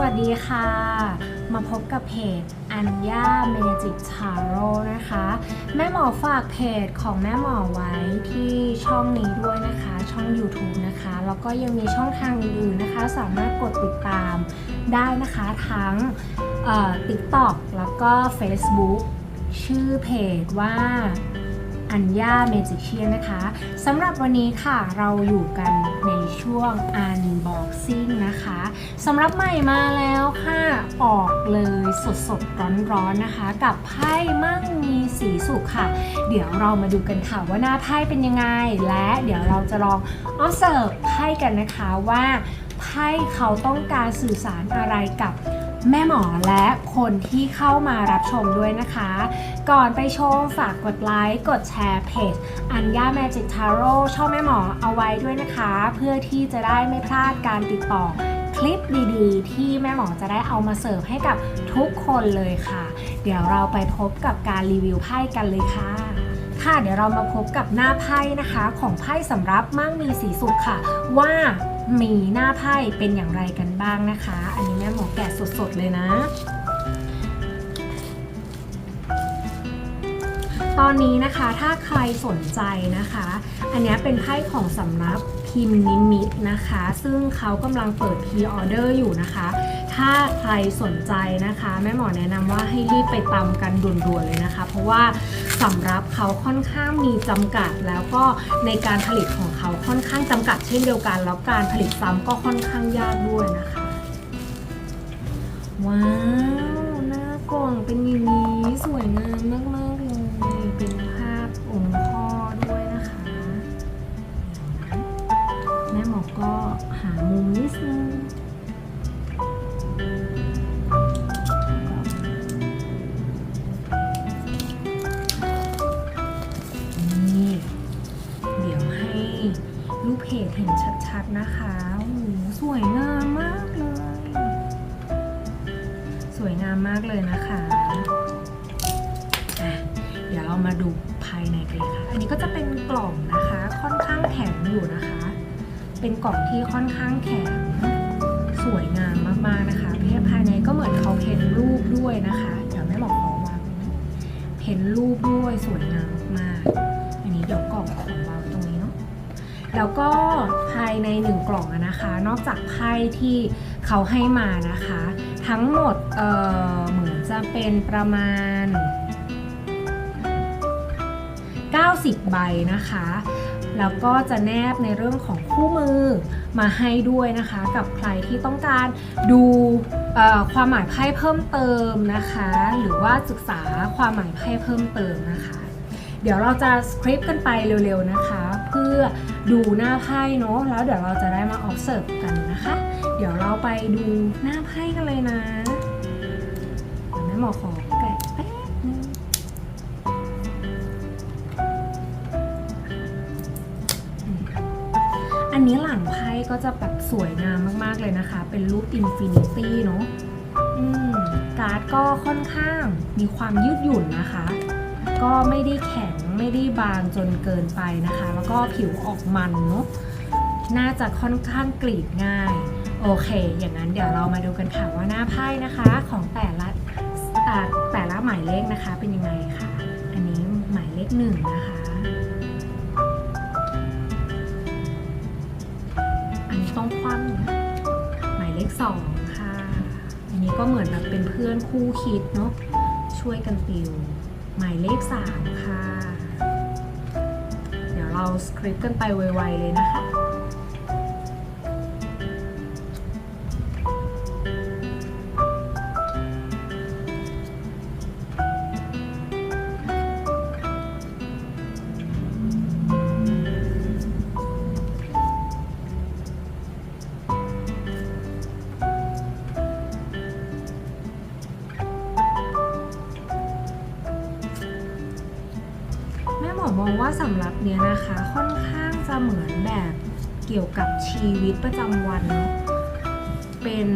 วัสดีค่ะ มาพบกับเพจอัญญาเมจิกทาโร่นะคะ แม่หมอฝากเพจของแม่หมอไว้ที่ช่องนี้ด้วยนะคะ ช่อง YouTube นะคะ แล้วก็ยังมีช่องทางอื่นๆนะคะ สามารถกดติดตามได้นะคะทั้งเอ่อ TikTok แล้วก็ Facebook ชื่อเพจว่า อัญญาเมจิเชียนนะคะสำหรับวันนี้ค่ะเราอยู่กันในช่วง Unboxing นะคะสำหรับใหม่มาแล้วค่ะ ออกเลยสดสดร้อนร้อนๆนะคะ กับไพ่มั่งมีสีสุขค่ะ เดี๋ยวเรามาดูกันค่ะว่าหน้าไพ่เป็นยังไง และเดี๋ยวเราจะลอง observe ไพ่กันนะคะว่าไพ่เขาต้องการสื่อสารอะไรกับ แม่หมอและคนที่เข้ามารับชมด้วยนะคะ ก่อนไปชมฝากกดไลค์ กดแชร์เพจอัญญา Magic Tarot ช่องแม่หมอเอาไว้ด้วยนะคะ เพื่อที่จะได้ไม่พลาดการติดต่อคลิปดีๆ ที่แม่หมอจะได้เอามาเสิร์ฟให้กับทุกคนเลยค่ะ เดี๋ยวเราไปพบกับการรีวิวไพ่กันเลยค่ะ ค่ะเดี๋ยวเรามาพบกับหน้าไพ่นะคะ ของไพ่สำรับมั่งมีสีสุขค่ะ ว่ามีหน้าไพ่เป็นอย่างไรกันบ้างนะคะ อัน หมอแกะสดๆเลยนะ ตอนนี้นะคะถ้าใครสนใจนะคะ อันนี้เป็นไพ่ของสำนักพิมพ์นิมิตนะคะ ซึ่งเขากำลังเปิดพ r ออเดอร์อยู่นะคะ ถ้าใครสนใจนะคะ แม่หมอแนะนำว่าให้รีบไปตามกันด่วนๆเลยนะคะ เพราะว่าสำรับเขาค่อนข้างมีจำกัดแล้วก็ในการผลิตของเขาค่อนข้างจำกัดเช่นเดียวกัน แล้วการผลิตซ้ำก็ค่อนข้างยากด้วยนะคะ ว้าว หน้ากล่องเป็นอย่างนี้สวยงามมากๆเลยเป็นภาพองค์พ่อด้วยนะคะ แม่หมอก็หามุมนิดนึงนี่เดี๋ยวให้ลูกเพจเห็นชัดๆนะคะโอ้สวยงามมาก มากเลยนะคะอะเดี๋ยวเรามาดูภายในกันเลยค่ะ อันนี้ก็จะเป็นกล่องนะคะ ค่อนข้างแข็งอยู่นะคะ เป็นกล่องที่ค่อนข้างแข็ง สวยงามมากๆนะคะเพศภายในก็เหมือนเขาเพ้นรูปด้วยนะคะ เดี๋ยวแม่บอกขอวางเพ้นรูปด้วยสวยงามมาก อันนี้เดี๋ยวกล่องขอ แล้วก็ภายในหนึ่งกล่องนะคะ นอกจากไพ่ที่เขาให้มานะคะ ทั้งหมดเเหมือนจะเป็นประมาณ 90 ใบนะคะแล้วก็จะแนบในเรื่องของคู่มือมาให้ด้วยนะคะ กับใครที่ต้องการดูความหมายไพ่เพิ่มเติมนะคะ หรือว่าศึกษาความหมายไพ่เพิ่มเติมนะคะ เดี๋ยวเราจะสคริปต์กันไปเร็วๆนะคะ เพื่อดูหน้าไพ่เนาะแล้วเดี๋ยวเราจะได้มา observe กันนะคะ เดี๋ยวเราไปดูหน้าไพ่กันเลยนะแม่หมอขอแกะแป๊บนึงอันนี้หลังไพ่ก็จะแบบสวยงามมากๆเลยนะคะ เป็นรูปอินฟินิตี้เนาะการ์ดก็ค่อนข้างมีความยืดหยุ่นนะคะ ก็ไม่ได้แข็ง ไม่ได้บางจนเกินไปนะคะ แล้วก็ผิวออกมันเนาะน่าจะค่อนข้างกรีดง่าย โอเค อย่างนั้นเดี๋ยวเรามาดูกันค่ะว่าหน้าไพ่นะคะของแต่ละอ่แต่ละหมายเลขนะคะเป็นยังไงค่ะ อันนี้หมายเลขหนึ่งนะคะอันนี้ต้องคว่ำหมายเลขสองค่ะ อันนี้ก็เหมือนแบบเป็นเพื่อนคู่คิดเนาะช่วยกันติว หมายเลข3ค่ะ เดี๋ยวเราสคริปต์กันไปไวๆเลยนะคะ เนี้ยนะคะค่อนข้างจะเหมือนแบบเกี่ยวกับชีวิตประจำวันเนาะเป็น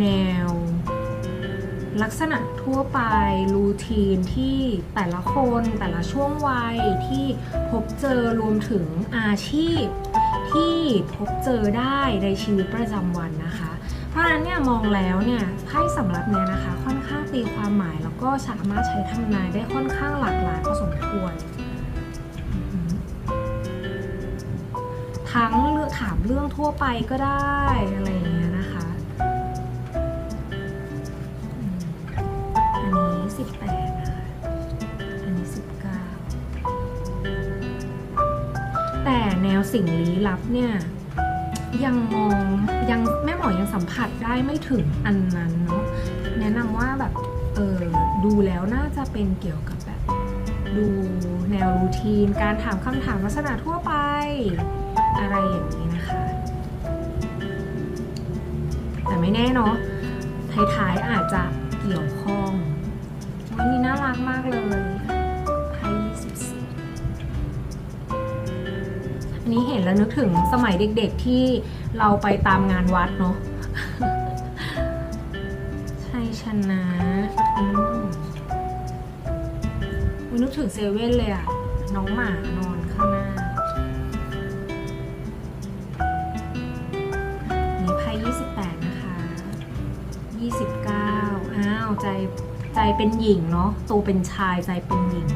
แนว ลักษณะทั่วไปรูทีนที่แต่ละคนแต่ละช่วงวัยที่พบเจอรวมถึงอาชีพที่พบเจอได้ในชีวิตประจำวันนะคะ เพราะฉะนั้นเนี่ยมองแล้วเนี่ยไพ่สำรับเนี่ยนะคะ ค่อนข้างตีความหมายแล้วก็สามารถใช้ทำนายได้ค่อนข้างหลากหลายพอสมควร ทั้งเลือกถามเรื่องทั่วไปก็ได้อะไรอย่างเงี้ยนะคะ อันนี้ 18นะคะอันนี้ 19 แต่แนวสิ่งลี้ลับเนี่ยยังมองยังแม่หมอยังสัมผัสได้ไม่ถึงอันนั้นเนาะแนะนำว่าแบบเออดูแล้วน่าจะเป็นเกี่ยวกับแบบ ดูแนวรูทีน การถามคำถามลักษณะทั่วไป อะไรอย่างนี้นะคะ แต่ไม่แน่เนาะท้ายๆอาจจะเกี่ยวข้องวันนี้น่ารักมากเลยไพ่ยี่สิบสี่อันนี้เห็นแล้วนึกถึงสมัยเด็กๆที่เราไปตามงานวัดเนาะใช่ชนะอืมอุ๊ยนึกถึงเซเว่นเลยอะน้องหมานอน ใจเป็นหญิงเนาะตัวเป็นชายใจเป็นหญิง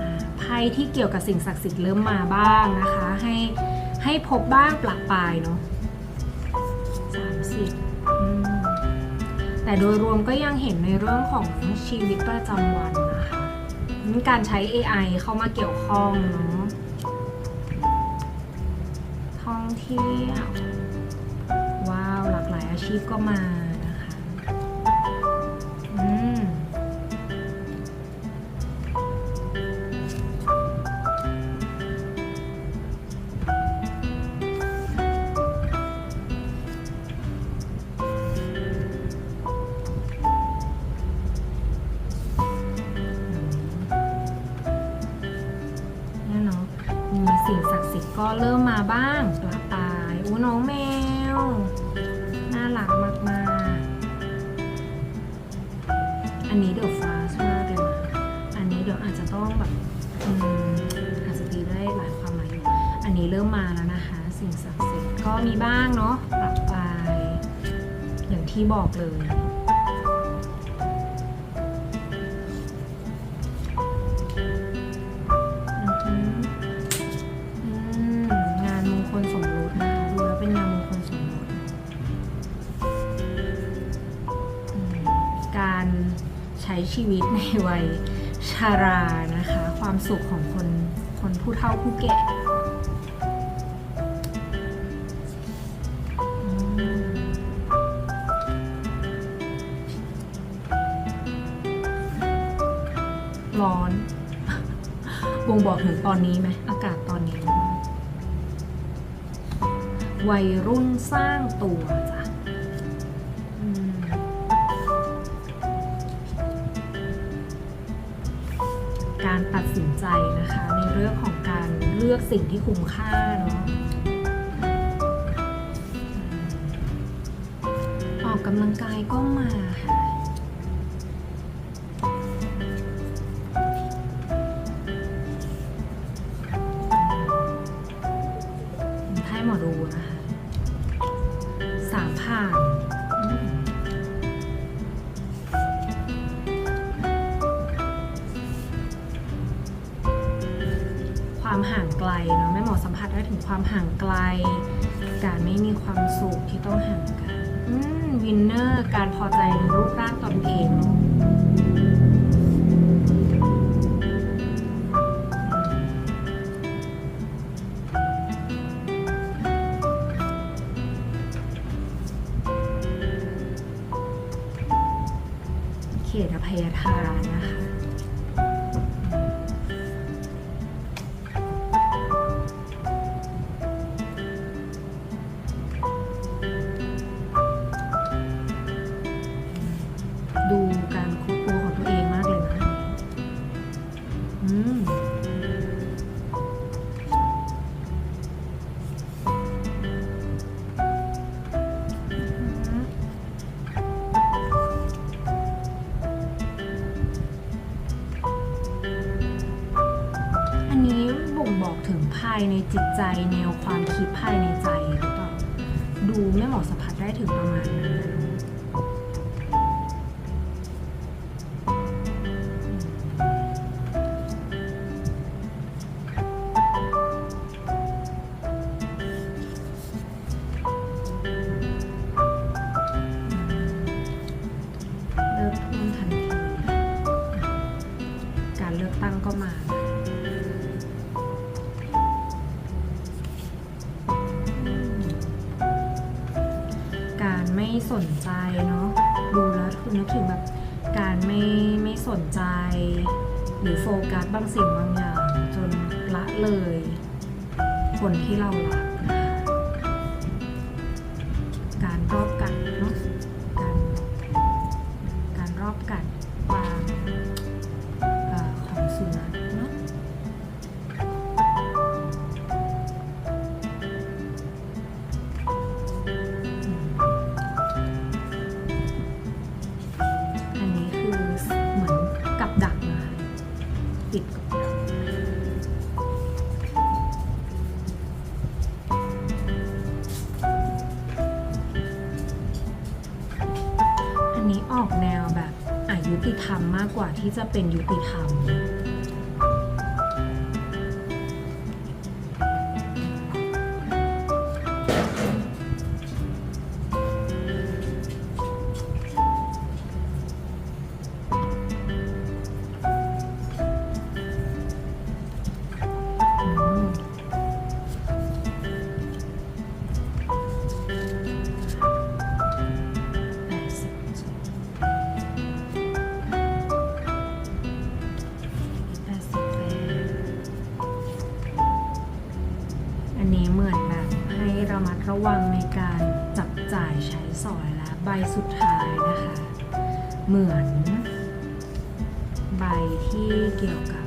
อ่าไพ่ที่เกี่ยวกับสิ่งศักดิ์สิทธิ์เริ่มมาบ้างนะคะ ให้ให้พบบ้างปลักปลายเนาะสามสิบแต่โดยรวมก็ยังเห็นในเรื่องของชีวิตประจำวันนะคะการใช้ AI เข้ามาเกี่ยวข้องเนาะท่องเที่ยว ว้าว หลากหลายอาชีพก็มา ก็เริ่มมาบ้างปลาปลายอู้น้องแมว น่ารักมากๆอันนี้เดี๋ยวฟาสมากเลยนะอันนี้เดี๋ยวอาจจะต้องแบบอืมอาจจะตีได้หลายความหมายอยู่อันนี้เริ่มมาแล้วนะคะ สิ่งศักดิ์สิทธิ์ก็มีบ้างเนาะปรับไปอย่างที่บอกเลย ช้ชีวิตในวัยชารานะคะ ความสุขของคนคนผู้เฒ่าผู้แก่ร้อนบ่งบอกถึงตอนนี้ไหมอากาศตอนนี้ วัยรุ่นสร้างตัว การตัดสินใจนะคะ ในเรื่องของการเลือกสิ่งที่คุ้มค่าเนาะอออกกำลังกายก็มาค่ะ ความห่างไกลเนาะแม่หมอสัมผัสได้ถึงความห่างไกล การไม่มีความสุขที่ต้องห่างกันวินเนอร์การพอใจในรูปร่างตนเอง ดภายในใจหรือเปล่าดูดูแม่หมอสัมผัสได้ถึงประมาณนั้น ใจเนาะดูแล้วคือนึกถึงแบบการไม่ไม่สนใจ หรือโฟกัสบางสิ่งบางอย่างจนละเลย คนที่เรารัก ติดกับดักอันนี้ออกแนวแบบอายุติธรรมมากกว่าที่จะเป็นยุติธรรม เหมือนใบที่เกี่ยวกับ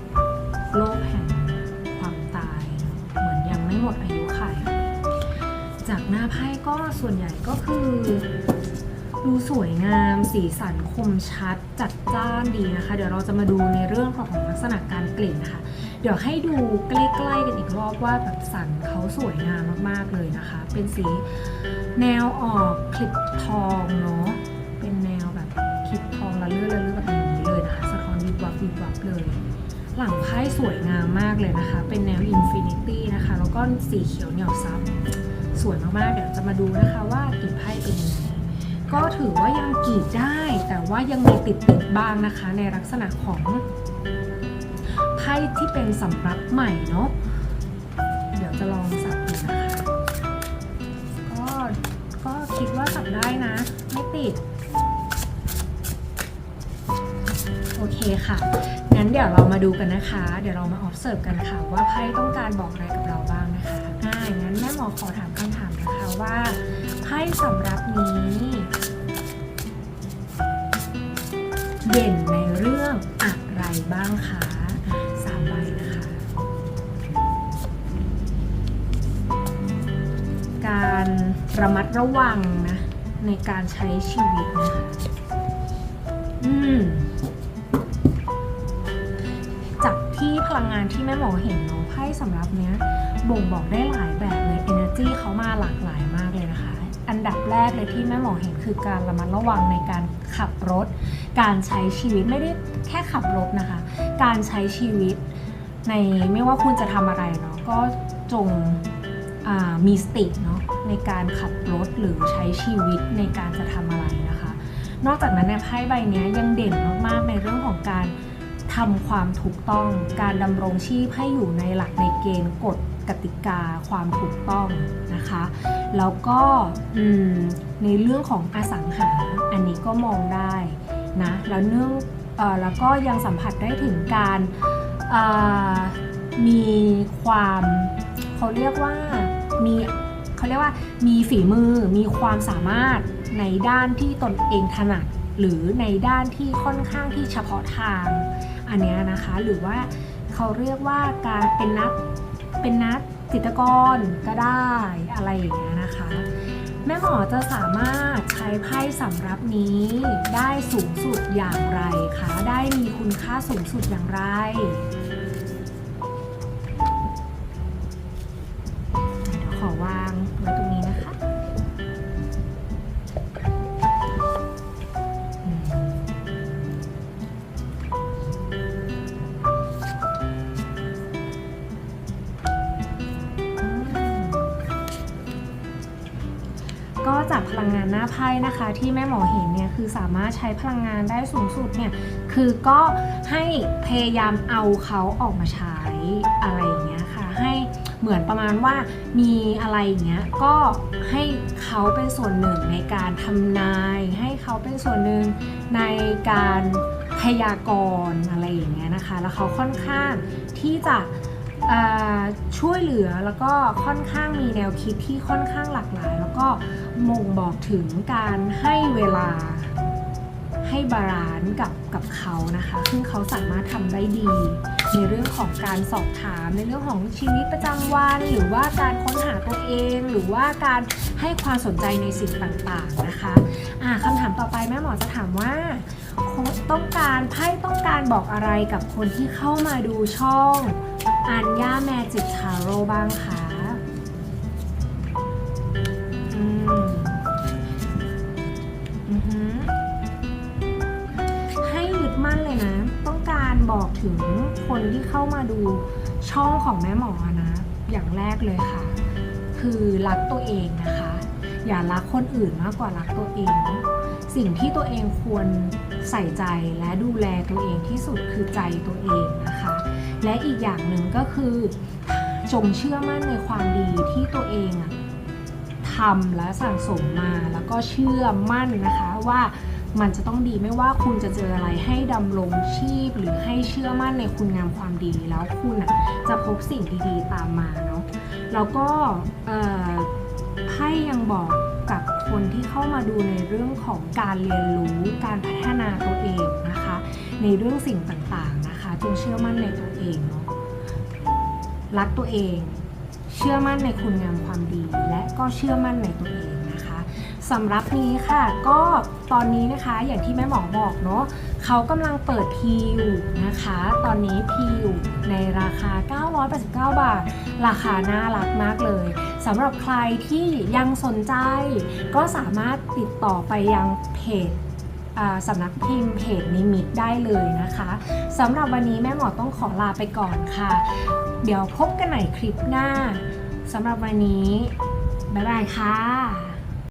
โลกแห่งความตาย เหมือนยังไม่หมดอายุไขยจากหน้าไพ่ก็ส่วนใหญ่ก็คือดูสวยงามสีสันคมชัดจัดจ้านดีนะคะ เดี๋ยวเราจะมาดูในเรื่องของลักษณะการกลิ่นนะคะ เดี๋ยวให้ดูใกล้ๆกันอีกรอบว่าแบบสันเขาสวยงามมากๆเลยนะคะ เป็นสีแนวออกคลิปทองเนาะ เลื่อละเลื่อแบบนี้เลยนะคะสะท้อนวิบวับวิบวับเลย หลังไพ่สวยงามมากเลยนะคะ เป็นแนวอินฟินิตี้นะคะ แล้วก็สีเขียวเหนียวซับสวยมากๆเดี๋ยวจะมาดูนะคะว่ากลิ่นไพ่เป็นยังไงก็ถือว่ายังกรีดได้ แต่ว่ายังมีติดติดๆบ้างนะคะ ในลักษณะของไพ่ที่เป็นสำรับใหม่เนาะเดี๋ยวจะลองสับดูนะคะก็ก็คิดว่าสับได้นะ ไม่ติด เคค่ะ งั้นเดี๋ยวเรามาดูกันนะคะ เดี๋ยวเรามา observe กันค่ะ ว่าไพ่ต้องการบอกอะไรกับเราบ้างนะคะอ่างั้นแม่หมอขอถามคำถามนะคะว่าไพ่สำรับนี้เด่นในเรื่องอะไรบ้างคะสามใบนะคะ การระมัดระวังนะ ในการใช้ชีวิตนะคะ อืม ลังงานที่แม่หมอเห็นเนาะไพ่สำหรับเนี้ยบ่งบอกได้หลายแบบเลย energy เขามาหลากหลายมากเลยนะคะ อันดับแรกเลยที่แม่หมอเห็นคือการระมัดระวังในการขับรถ การใช้ชีวิตไม่ได้แค่ขับรถนะคะ การใช้ชีวิตในไม่ว่าคุณจะทำอะไรเนาะก็จงมีสติเนาะในการขับรถหรือใช้ชีวิตในการจะทำอะไรนะคะ นอกจากนั้นเนี่ยไพ่ใบนี้ยังเด่นมากๆในเรื่องของการ ทำความถูกต้อง การดำรงชีพให้อยู่ในหลักในเกณฑ์กฎกติกาความถูกต้องนะคะ แล้วก็ในเรื่องของอสังหา อันนี้ก็มองได้นะ แล้วเนื่องอแล้วก็ยังสัมผัสได้ถึงการมีความเขาเรียกว่ามีเขาเรียกว่ามีฝีมือมีความสามารถในด้านที่ตนเองถนัดหรือในด้านที่ค่อนข้างที่เฉพาะทาง อันเนี้ยนะคะ หรือว่าเขาเรียกว่าการเป็นนักเป็นนักจิตกรก็ได้อะไรอย่างเงี้ยนะคะ แม่หมอจะสามารถใช้ไพ่สำรับนี้ได้สูงสุดอย่างไรคะได้มีคุณค่าสูงสุดอย่างไร ไพ่นะคะที่แม่หมอเห็นเนี่ยคือสามารถใช้พลังงานได้สูงสุดเนี่ยคือก็ให้พยายามเอาเขาออกมาใช้อะไรอย่างเงี้ยค่ะให้เหมือนประมาณว่ามีอะไรอย่างเงี้ยก็ให้เขาเป็นส่วนหนึ่งในการทำนาย ให้เขาเป็นส่วนหนึ่งในการพยากรณ์อะไรอย่างเงี้ยนะคะ แล้วเขาค่อนข้างที่จะ ช่วยเหลือแล้วก็ค่อนข้างมีแนวคิดที่ค่อนข้างหลากหลาย แล้วก็ม่งบอกถึงการให้เวลาให้บาลานซ์กับกับเขานะคะ ซึ่งเขาสามารถทำได้ดี ในเรื่องของการสอบถามในเรื่องของชีวิตประจำวันหรือว่าการค้นหาตัวเอง หรือว่าการให้ความสนใจในสิ่งต่างๆนะคะอ่าคำถามต่อไปแม่หมอจะถามว่าโค้ชต้องการไพ่ต้องการบอกอะไรกับคนที่เข้ามาดูช่อง อัญญาแมจิกทาโร่บ้างคะอืมอือหือให้ยึดมั่นเลยนะ ต้องการบอกถึงคนที่เข้ามาดูช่องของแม่หมอนะ อย่างแรกเลยค่ะ คือรักตัวเองนะคะ อย่ารักคนอื่นมากกว่ารักตัวเอง สิ่งที่ตัวเองควรใส่ใจและดูแลตัวเองที่สุดคือใจตัวเองนะ และอีกอย่างหนึ่งก็คือ จงเชื่อมั่นในความดีที่ตัวเองทำและสั่งสมมาแล้วก็เชื่อมั่นนะคะว่ามันจะต้องดีไม่ว่าคุณจะเจออะไรให้ดำรงชีพ หรือให้เชื่อมั่นในคุณงามความดีแล้วคุณอะจะพบสิ่งดีๆตามมาเนาะแล้วก็ไพ่ยังบอกกับคนที่เข้ามาดูในเรื่องของการเรียนรู้การพัฒนาตัวเองนะคะ ในเรื่องสิ่งต่างๆ จงเชื่อมั่นในตัวเองเนาะรักตัวเอง เชื่อมั่นในคุณงามความดี และก็เชื่อมั่นในตัวเองนะคะสำหรับนี้ค่ะก็ตอนนี้นะคะอย่างที่แม่หมอบอกเนาะเขากำลังเปิดพีอยู่นะคะ ตอนนี้พีอยู่ในราคา 989 บาท ราคาน่ารักมากเลยสำหรับใครที่ยังสนใจ ก็สามารถติดต่อไปยังเพจ สำนักพิมพ์เพจนิมิตได้เลยนะคะสำหรับวันนี้แม่หมอต้องขอลาไปก่อนค่ะ เดี๋ยวพบกันใหม่คลิปหน้าสำหรับวันนี้ บ๊ายบายค่ะ